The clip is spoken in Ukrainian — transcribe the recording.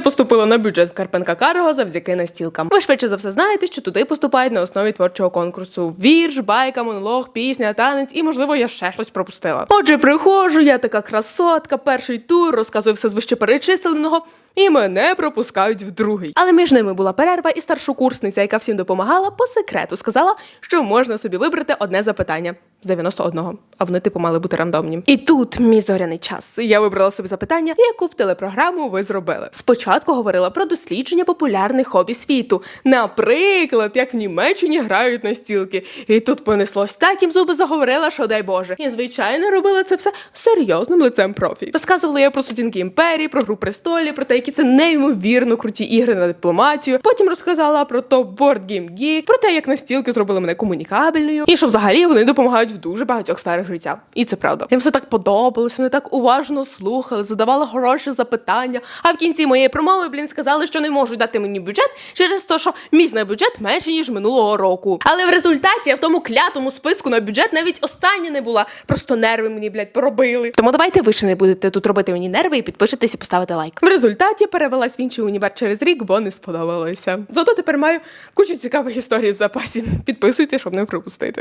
Поступила на бюджет Карпенка Карго завдяки настілкам. Ви швидше за все знаєте, що туди поступають на основі творчого конкурсу: вірш, байка, монолог, пісня, танець і, можливо, я ще щось пропустила. Отже, приходжу, я така красотка, перший тур, розказую все з вищеперечисленого. І мене пропускають в другий. Але між ними була перерва, і старшокурсниця, яка всім допомагала, по секрету сказала, що можна собі вибрати одне запитання з 91-го, а вони типу мали бути рандомні. І тут мій зоряний час. Я вибрала собі запитання, яку б телепрограму ви зробили. Спочатку говорила про дослідження популярних хобі світу. Наприклад, як в Німеччині грають на стілки. І тут понеслось так, їм зуби заговорила, що дай Боже. І звичайно робила це все серйозним лицем профі. Розказувала я про сутінки імперії, про гру престолів, про те, які це неймовірно круті ігри на дипломатію. Потім розказала про топ Game Geek, про те, як настілки зробили мене комунікабельною, і що взагалі вони допомагають в дуже багатьох сферах життя. І це правда. Їм все так подобалось, вони так уважно слухали, задавали хороші запитання. А в кінці моєї промови, блін, сказали, що не можуть дати мені бюджет через те, що мій на бюджет менше ніж минулого року. Але в результаті я в тому клятому списку на бюджет навіть остання не була. Просто нерви мені, блядь, поробили. Тому давайте ви ще не будете тут робити мені нерви і підпишитесь і поставити лайк. В результаті перевелась в інший універ через рік, бо не сподобалося. Зато тепер маю кучу цікавих історій в запасі. Підписуйте, щоб не пропустити.